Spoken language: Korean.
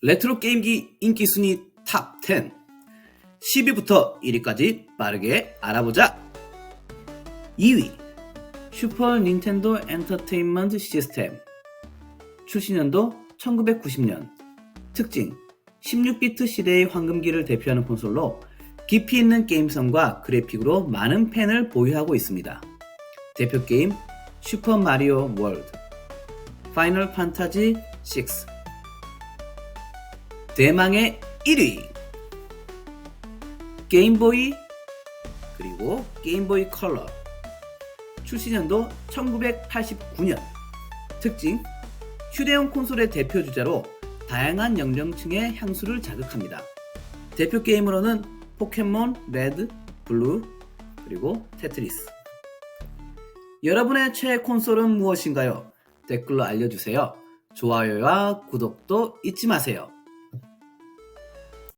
레트로 게임기 인기 순위 탑 10. 10위부터 1위까지 빠르게 알아보자. 2위. 슈퍼 닌텐도 엔터테인먼트 시스템. 출시년도 1990년. 특징. 16비트 시대의 황금기를 대표하는 콘솔로 깊이 있는 게임성과 그래픽으로 많은 팬을 보유하고 있습니다. 대표 게임 슈퍼 마리오 월드, 파이널 판타지 6, 대망의 1위 게임보이 그리고 게임보이 컬러 출시년도 1989년 특징 휴대용 콘솔의 대표 주자로 다양한 연령층의 향수를 자극합니다. 대표 게임으로는 포켓몬 레드, 블루, 그리고 테트리스. 여러분의 최애 콘솔은 무엇인가요? 댓글로 알려주세요. 좋아요와 구독도 잊지 마세요.